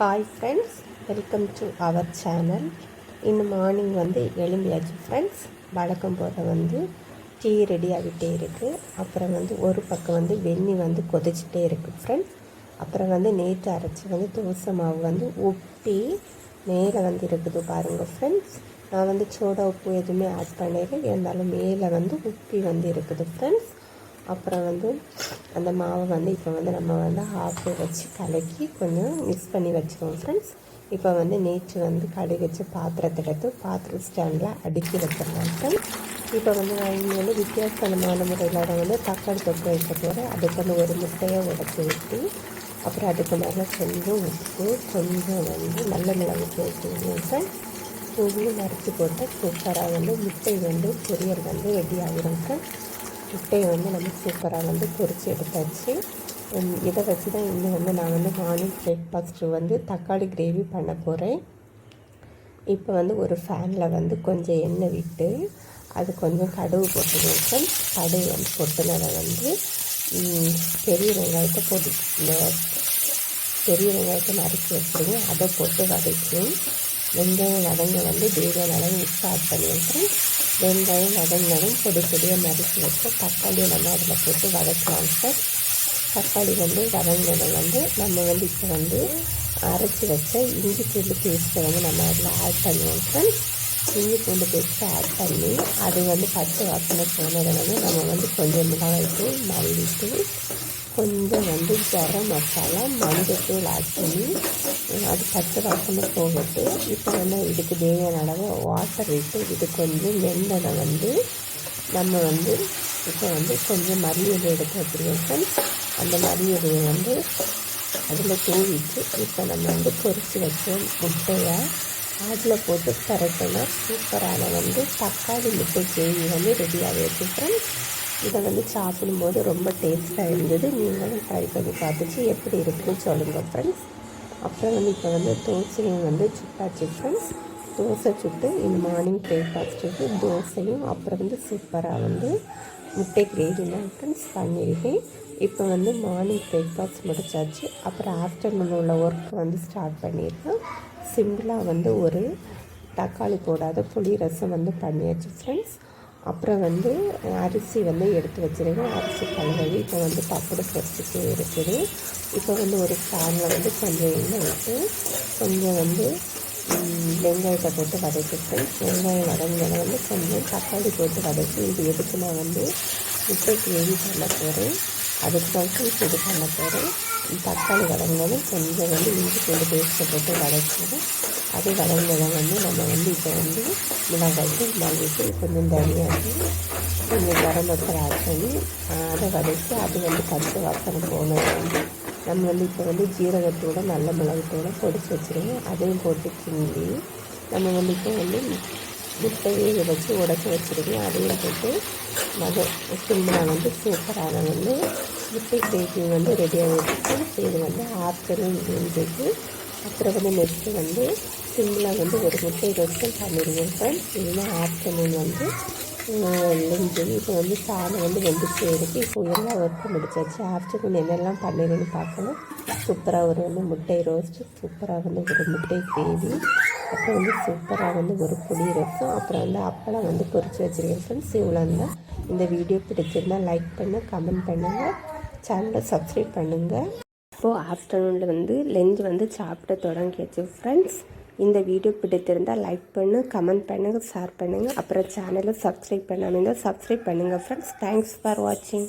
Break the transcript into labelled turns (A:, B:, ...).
A: Hi friends welcome to our channel இன்னும் morning வந்து எழும்பியாச்சு ஃப்ரெண்ட்ஸ் வழக்கம் போல் வந்து டீ ரெடி ஆகிட்டே இருக்குது அப்புறம் வந்து ஒரு பக்கம் வந்து வெந்நி வந்து கொதிச்சிட்டே இருக்குது ஃப்ரெண்ட்ஸ் அப்புறம் வந்து நேற்று அரைச்சி வந்து தோசை மாவு வந்து உப்பி மேலே வந்து இருக்குது பாருங்கள் ஃப்ரெண்ட்ஸ் நான் வந்து சோடா உப்பு எதுவுமே ஆட் பண்ணல இருந்தாலும் மேலே வந்து உப்பி வந்து இருக்குது ஃப்ரெண்ட்ஸ் அப்புறம் வந்து அந்த மாவை வந்து இப்போ வந்து நம்ம வந்து ஆஃப் வச்சு கலக்கி கொஞ்சம் மிக்ஸ் பண்ணி வச்சுருவோம் ஃப்ரெண்ட்ஸ் இப்போ வந்து நேற்று வந்து கடுகு வச்சு பாத்திரத்தை எடுத்து பாத்திர ஸ்டாண்டில் அடுக்கி வச்சிடலாம் ஃப்ரெண்ட்ஸ் இப்போ வந்து நான் இங்கே வந்து வித்தியாசமான முறையில் வந்து தக்காளி தொட்டு வைக்க போகிறேன் அதுக்கு வந்து ஒரு முட்டையை உடச்சி ஊற்றி அப்புறம் அதுக்கு மேலே கொஞ்சம் உப்பு கொஞ்சம் வந்து நல்ல மிளகு சேர்த்துக்கணும் ஃப்ரெண்ட்ஸ் தூவி மறைச்சி போட்டு சூப்பராக வந்து முட்டை வந்து பொரியல் வந்து ரெடி ஆகிரும் ஃப்ரெண்ட்ஸ் முட்டையை வந்து நம்ம சூப்பராக வந்து பொரித்து எடுத்தாச்சு. இதை வச்சு தான் இங்கே வந்து நான் வந்து மார்னிங் பிரேக்ஃபாஸ்ட்டு வந்து தக்காளி கிரேவி பண்ண போகிறேன் இப்போ வந்து ஒரு ஃபேனில் வந்து கொஞ்சம் எண்ணெய் விட்டு அது கொஞ்சம் கடுகு போட்டு வச்சோம் கடுகு வந்து பொட்டுனதை வந்து பெரிய வெங்காயத்தை போட்டு பெரிய வெங்காயத்தை நறுக்கி வச்சுருங்க. அதை போட்டு வதக்கி வெங்காயம் வதங்க வந்து தேவையான அளவு மிக்ஸ் ஆட் வச்சுருக்கேன் வெங்காயம் வதங்கினதும் பொடி பொடியாக நறுக்கி வச்சு தக்காளியை நம்ம அதில் போட்டு வதக்கலாம் சார். தக்காளி வந்து வதங்கினதை வந்து நம்ம வந்து இப்போ வந்து அரைச்சி வச்ச இஞ்சி பூண்டு பேஸ்ட்டை வந்து நம்ம அதில் ஆட் பண்ணுவோம் சார். இஞ்சி பூண்டு பேஸ்ட்டை ஆட் பண்ணி அது வந்து பச்சை வாசனை போனதை வந்து நம்ம வந்து கொஞ்சம் மிளகாய்த்தூள் மல்லித்தூள் கொஞ்சம் வந்து கரம் மசாலா மஞ்சத்தூள் ஆட் பண்ணி அது பச்சை வாசனை போகட்டு இப்போ வந்து இதுக்கு தேவையான அளவு வாட்டர் விட்டு இது கொஞ்சம் வெந்ததை வந்து நம்ம வந்து இப்போ வந்து கொஞ்சம் மரியதை எடுத்து வச்சுருக்கோம் அந்த மரியதையை வந்து அதில் தூவிட்டு இப்போ நம்ம வந்து பொரித்து வச்ச முட்டையை அதில் போட்டு பரட்டினா சூப்பரான வந்து தக்காளி முட்டை செய்தி வந்து ரெடியாக வச்சுருக்கோம் இதை வந்து சாப்பிடும்போது ரொம்ப டேஸ்ட்டாக இருந்தது. நீங்களும் ட்ரை பண்ணி பார்த்துச்சு எப்படி இருக்குன்னு சொல்லுங்கள் ஃப்ரெண்ட்ஸ் அப்புறம் வந்து இப்போ வந்து தோசையும் வந்து சுட்டாச்சு ஃப்ரெண்ட்ஸ் தோசை சுட்டு இந்த மார்னிங் பிரேக்ஃபாஸ்ட்டுக்கு தோசையும் அப்புறம் வந்து சூப்பராக வந்து முட்டை கிரேவி தான் ஃப்ரெண்ட்ஸ் பண்ணியிருக்கேன் இப்போ வந்து மார்னிங் பிரேக்ஃபாஸ்ட் முடிச்சாச்சு. அப்புறம் ஆஃப்டர்நூன் உள்ள ஒர்க் வந்து ஸ்டார்ட் பண்ணியிருக்கேன். சிம்பிளாக வந்து ஒரு தக்காளி போடாத புளி ரசம் வந்து பண்ணியாச்சு ஃப்ரெண்ட்ஸ் அப்புறம் வந்து அரிசி வந்து எடுத்து வச்சுருக்கேன். அரிசி கழுவி இப்போ வந்து பப்படு பொரிச்சிட்டே இருக்குது. இப்போ வந்து ஒரு பேனில் வந்து கொஞ்சம் எண்ணெய் விட்டு கொஞ்சம் வந்து வெங்காயத்தை போட்டு வதக்கிட்டு வெங்காயம் வதங்கினதை வந்து கொஞ்சம் தக்காளி போட்டு வதக்கி இது எதுக்கு நான் வந்து முட்டை கிரேவி பண்ண போகிறேன் அதுக்கு தான் இது பண்ண போகிறேன் தக்காளி வதங்கினதும் கொஞ்சம் வந்து இஞ்சி பூண்டு பேஸ்ட்டை போட்டு வதக்கணும் அது வதங்கினதை வந்து நம்ம வந்து இப்போ வந்து மிளகாய்க்கு மல்லித்தூள் கொஞ்சம் தனியாக்கி கொஞ்சம் கரம் மசாலா ஆட் பண்ணி அதை வதக்கி அது வந்து பச்சை வாசனை போனது வந்து நம்ம வந்து இப்போ வந்து ஜீரகத்தோட நல்ல மிளகுத்தோட பொடிச்சு வச்சுருவோம் அதையும் போட்டு கிண்டி நம்ம வந்து இப்போ வந்து முட்டையை வச்சு உடச்சி வச்சுருக்கேன். அதையும் போட்டு மத சிம்பிளாக வந்து சூப்பரான வந்து முட்டை பேக்கிங் வந்து ரெடியாக வச்சுட்டு இது வந்து ஆஃப்டர்நூன் இருந்துச்சு அப்புறம் வந்து நெக்ஸ்ட்டு வந்து சிம்பிளாக வந்து ஒரு முட்டை ரோஸ்ட்டும் பண்ணிடுவோம் ஃப்ரெண்ட்ஸ் இதுதான் ஆஃப்டர்நூன் வந்து லெஞ்சு இப்போ வந்து சாதம் வந்து வெந்துச்சே இருக்குது இப்போ எல்லாம் ஒர்க்கு முடிச்சாச்சு. ஆஃப்டர்நூன் என்னெல்லாம் பண்ணிடுன்னு பார்க்கணும். சூப்பராக ஒரு வந்து முட்டை ரோஸ்ட்டு சூப்பராக வந்து ஒரு முட்டை கிரேவி. அப்புறம் வந்து சூப்பராக வந்து ஒரு புளி இருக்கும் அப்புறம் வந்து அப்பளம் வந்து பொறிச்சு வச்சுருக்கேன் ஃப்ரெண்ட்ஸ் இவ்வளோ தான் இந்த வீடியோ பிடிச்சிருந்தால் லைக் பண்ணு கமெண்ட் பண்ணுங்கள் சேனலை சப்ஸ்கிரைப் பண்ணுங்கள் இப்போது ஆஃப்டர்நூனில் வந்து லெஞ்ச் வந்து சாப்பிட தொடங்கியாச்சு ஃப்ரெண்ட்ஸ் இந்த வீடியோ பிடித்திருந்தால் லைக் பண்ணு கமெண்ட் பண்ணுங்கள் ஷேர் பண்ணுங்கள் அப்புறம் சேனலை சப்ஸ்கிரைப் பண்ணாமல் சப்ஸ்கிரைப் பண்ணுங்கள் ஃப்ரெண்ட்ஸ் தேங்க்ஸ் ஃபார் வாட்சிங்